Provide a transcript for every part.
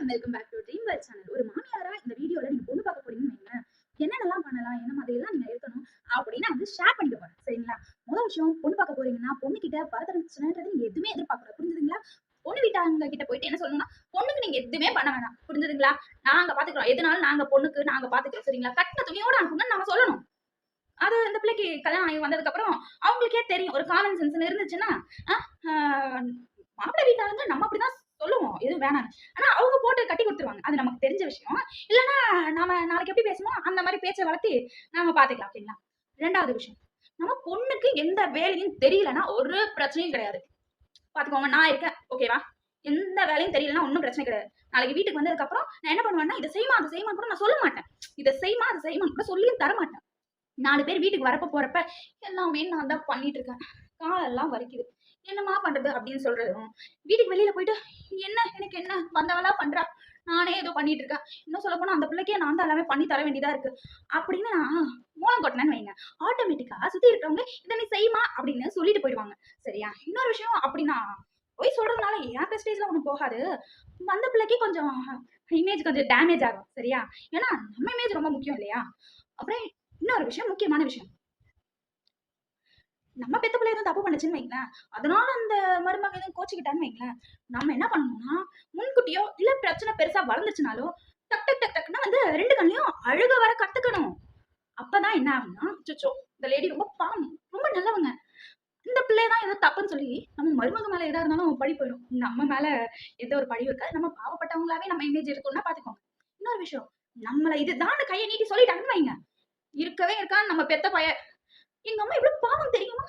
வணக்கம் welcome back to dream world channel ஒரு மாமியாரா இந்த வீடியோல நீங்க பொண்ணு பார்க்க போறீங்கன்னு என்னென்னலாம் பண்ணலாம் என்ன மாதிரி எல்லாம் நீங்க இருக்கணும் அப்படின்னு வந்து ஷேர் பண்ணிக்க போறேன். சரிங்களா? முதல் விஷயம் பொண்ணு பார்க்க போறீங்கன்னா பொண்ணு கிட்ட பரதட்சணைன்றது நீங்க எதுவுமே எதிர்பார்க்கல புரிஞ்சுதுங்களா? பொண்ணு வீட்டாங்க கிட்ட போயிட்டு என்ன சொல்லணும்னா பொண்ணுக்கு நீங்க எதுவுமே பண்ண வேணாம். புரிஞ்சுதுங்களா? நாங்க பாத்துக்கிறோம். எதுனாலும் நாங்க பொண்ணுக்கு நாங்க பாத்துக்கிறோம். சரிங்களா? கட்டின துணியோட அனுப்புங்கன்னு நம்ம சொல்லணும். அது இந்த பிள்ளைக்கு கல்யாணம் ஆகி வந்ததுக்கு அப்புறம் அவங்களுக்கே தெரியும். ஒரு காமன் சென்ஸ் இருந்துச்சுன்னா மாப்பிள்ளை வீட்டாளுங்க நம்ம அப்படிதான் சொல்லுவோம். எதுவும் வேணாம். ஆனா அவங்க போட்டு கட்டி கொடுத்துருவாங்க. அது நமக்கு தெரிஞ்ச விஷயம். இல்லைன்னா நம்ம நாளைக்கு எப்படி பேசுமோ அந்த மாதிரி பேச்சை வளர்த்தி நாம பாத்துக்கலாம் ஓகேங்களா? ரெண்டாவது விஷயம். நம்ம பொண்ணுக்கு எந்த வேலையும் தெரியலன்னா ஒரு பிரச்சனையும் கிடையாது. பாத்துக்கோங்க நான் இருக்கேன். ஓகேவா எந்த வேலையும் தெரியலன்னா ஒன்றும் பிரச்சனை கிடையாது. நாளைக்கு வீட்டுக்கு வந்ததுக்கு அப்புறம் நான் என்ன பண்ணுவேன்னா இதை செய்யுமா அதை செய்யுமா கூட நான் சொல்ல மாட்டேன். இதை செய்யுமா அதை செய்யுமான்னு கூட சொல்லியும் தர மாட்டேன். நாலு பேர் வீட்டுக்கு வரப்ப போறப்ப எல்லாமே நான் தான் பண்ணிட்டு இருக்கேன். காலெல்லாம் வலிக்குது. என்னம்மா பண்றது அப்படின்னு சொல்றதும் வீட்டுக்கு வெளியில போயிட்டு என்ன எனக்கு என்ன வந்தவளா பண்றா? நானே ஏதோ பண்ணிட்டு இருக்கேன். இன்னும் சொல்ல போனா அந்த பிள்ளைக்கே நான் தான் எல்லாமே பண்ணி தர வேண்டியதா இருக்கு. அப்படின்னு நான் மூலம் கொட்டினேன்னு வைங்க. ஆட்டோமேட்டிக்கா சுத்தி இருக்கிறவங்க இதை நீ செய்யுமா அப்படின்னு சொல்லிட்டு போயிடுவாங்க. சரியா? இன்னொரு விஷயம் அப்படின்னா போய் சொல்றதுனால என் பெஸ்டேஜ்ல ஒன்றும் போகாது. வந்த பிள்ளைக்கு கொஞ்சம் இமேஜ் கொஞ்சம் டேமேஜ் ஆகும். சரியா? ஏன்னா நம்ம இமேஜ் ரொம்ப முக்கியம் இல்லையா? அப்புறம் இன்னொரு விஷயம் முக்கியமான விஷயம். நம்ம பெத்த பிள்ளை எதுவும் தப்பு பண்ணுச்சுன்னு வைங்களேன். அதனால அந்த மருமக எதுவும் கோச்சிக்கிட்டான்னு வைங்களேன். நம்ம என்ன பண்ணணும்னா முன்கூட்டியோ இல்ல பிரச்சனை பெருசா வளர்ந்துச்சுனாலோ டக் டக் டக் டக்குன்னு வந்து ரெண்டு கண்ணையும் அழுக வர கத்துக்கணும். அப்பதான் என்ன ஆகும்னா சுச்சோ இந்த லேடி ரொம்ப பாவம் ரொம்ப நல்லவங்க. இந்த பிள்ளை தான் ஏதோ தப்புன்னு சொல்லி நம்ம மருமக மேல எதா இருந்தாலும் பழி போயிடும். நம்ம மேல எந்த ஒரு பழி இருக்காது. நம்ம பாவப்பட்டவங்களாவே நம்ம இமேஜ் இருக்கும்னா பாத்துக்கோங்க. இன்னொரு விஷயம் நம்மள இதுதான் கையை நீட்டி சொல்லிட்டாங்கன்னு வைங்க. இருக்கவே இருக்கான்னு நம்ம பெத்த பைய எங்க அம்மா இவ்வளவு பாவம் தெரியும்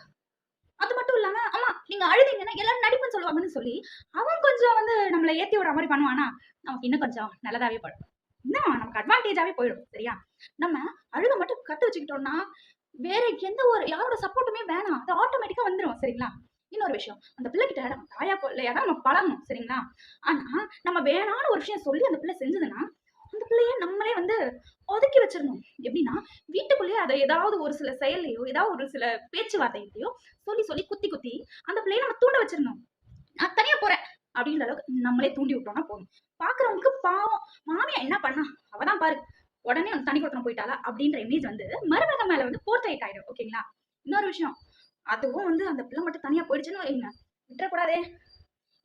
அது மட்டும் இல்லாம அம்மா நீங்க அழுதீங்கன்னா எல்லாரும் நடிப்புன்னு சொல்லுவாங்கன்னு சொல்லி அவன் கொஞ்சம் வந்து நம்மளை ஏத்தி விடுற மாதிரி பண்ணுவானா. நமக்கு இன்னும் கொஞ்சம் நல்லதாவே படும். இன்னும் நமக்கு அட்வான்டேஜாவே போயிடும் சரியா? நம்ம அழுத மட்டும் கத்து வச்சுக்கிட்டோம்னா வேற எந்த ஒரு யாரோட சப்போர்ட்டுமே வேணாம். அது ஆட்டோமேட்டிக்கா வந்துடும் சரிங்களா? இன்னொரு விஷயம் அந்த பிள்ளைகிட்ட நம்ம தாயா பிள்ளையா தான் நம்ம பழகணும் சரிங்களா? ஆனா நம்ம வேணான ஒரு விஷயம் சொல்லி அந்த பிள்ளை செஞ்சதுன்னா அந்த பிள்ளைய நம்மளே வந்து ஒதுக்கி வச்சிடணும். எப்படின்னா வீட்டுக்குள்ளேயே அதை ஏதாவது ஒரு சில செயல்லையோ ஏதாவது ஒரு சில பேச்சுவார்த்தையிலையோ சொல்லி சொல்லி குத்தி குத்தி அந்த பிள்ளைய நம்ம தூண்ட வச்சிடணும். நான் தனியா போறேன் அப்படின்ற அளவுக்கு நம்மளே தூண்டி விட்டோம்னா போதும். பாக்குறவங்களுக்கு பாவம். மாமியா என்ன பண்ணா? அவதான் பாரு உடனே வந்து தனி கொடுத்தன போயிட்டாளா? அப்படின்ற இமேஜ் வந்து மருமக மேல வந்து போர்ட்ரேட் ஆயிடும் ஓகேங்களா இன்னொரு விஷயம் அதுவும் வந்து அந்த பிள்ளை மட்டும் தனியா போயிடுச்சுன்னு வைங்க. விட்டுறக்கூடாதே.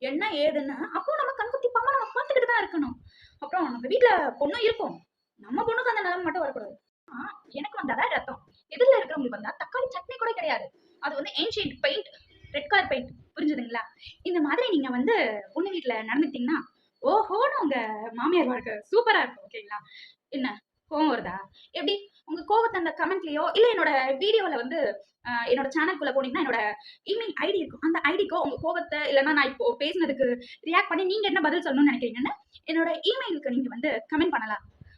என்ன ஏதுன்னு அப்போ நம்ம கண்குத்தி பாம நம்ம பார்த்துக்கிட்டு தான் இருக்கணும். அப்புறம் நம்ம வீட்டுல பொண்ணும் இருக்கும். நம்ம பொண்ணுக்கு அந்த நிலைமை மட்டும் வரக்கூடாது. ஆ, எனக்கு வந்தாதான் ரத்தம். எதிரில் இருக்கிறவங்களுக்கு வந்தா தக்காளி சட்னி கூட கிடையாது. அது வந்து ancient paint red colour paint புரிஞ்சுதுங்களா? இந்த மாதிரி நீங்க வந்து பொண்ணு வீட்டுல நடந்துட்டீங்கன்னா ஓஹோன்னு உங்க மாமியார் வாழ்க்கை சூப்பரா இருக்கும் ஓகேங்களா என்ன? கோவம் வருதா? எப்படி? உங்க கோவத்தை அந்த கமெண்ட்லயோ இல்ல என்னோட வீடியோல வந்து என்னோட சேனல்குள்ள போனீங்கன்னா என்னோட இமெயில் ஐடி இருக்கும். அந்த ஐடிக்கோ உங்க கோவத்தை இல்லைன்னா நான் இப்போ பேசினதுக்கு ரியாக்ட் பண்ணி நீங்க என்ன பதில் சொல்லணும்னு நினைக்கிறீங்கன்னு என்னோட இமெயிலுக்கு நீங்க வந்து கமெண்ட் பண்ணலாம்.